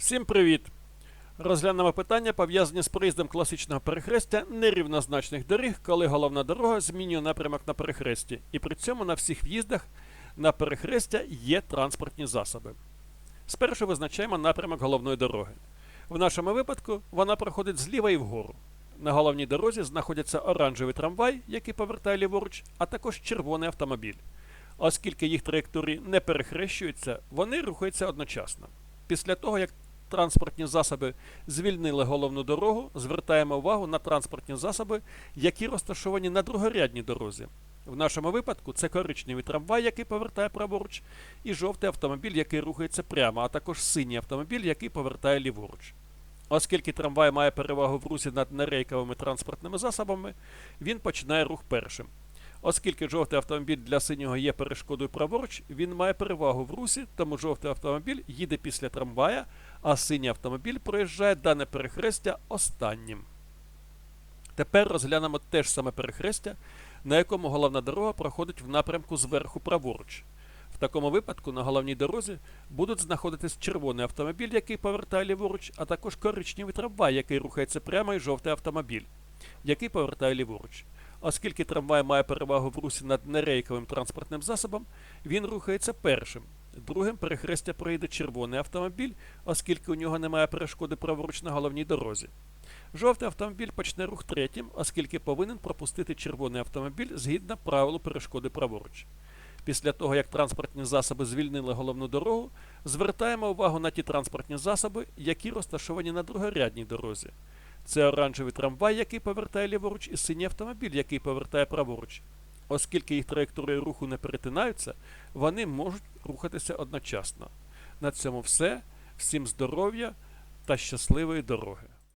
Всім привіт! Розглянемо питання, пов'язані з проїздом класичного перехрестя нерівнозначних доріг, коли головна дорога змінює напрямок на перехресті, і при цьому на всіх в'їздах на перехрестя є транспортні засоби. Спершу визначаємо напрямок головної дороги. В нашому випадку вона проходить зліва і вгору. На головній дорозі знаходяться оранжевий трамвай, який повертає ліворуч, а також червоний автомобіль. Оскільки їх траєкторії не перехрещуються, вони рухаються одночасно. Після того, як транспортні засоби звільнили головну дорогу, звертаємо увагу на транспортні засоби, які розташовані на другорядній дорозі. В нашому випадку це коричневий трамвай, який повертає праворуч, і жовтий автомобіль, який рухається прямо, а також синій автомобіль, який повертає ліворуч. Оскільки трамвай має перевагу в русі над нерейковими транспортними засобами, він починає рух першим. Оскільки жовтий автомобіль для синього є перешкодою праворуч, він має перевагу в русі, тому жовтий автомобіль їде після трамвая, а синій автомобіль проїжджає дане перехрестя останнім. Тепер розглянемо те ж саме перехрестя, на якому головна дорога проходить в напрямку зверху праворуч. В такому випадку на головній дорозі будуть знаходитись червоний автомобіль, який повертає ліворуч, а також коричневий трамвай, який рухається прямо, і жовтий автомобіль, який повертає ліворуч. Оскільки трамвай має перевагу в русі над нерейковим транспортним засобом, він рухається першим. Другим перехрестя проїде червоний автомобіль, оскільки у нього немає перешкоди праворуч на головній дорозі. Жовтий автомобіль почне рух третім, оскільки повинен пропустити червоний автомобіль згідно правилу перешкоди праворуч. Після того, як транспортні засоби звільнили головну дорогу, звертаємо увагу на ті транспортні засоби, які розташовані на другорядній дорозі. Це оранжевий трамвай, який повертає ліворуч, і синій автомобіль, який повертає праворуч. Оскільки їх траєкторії руху не перетинаються, вони можуть рухатися одночасно. На цьому все. Всім здоров'я та щасливої дороги!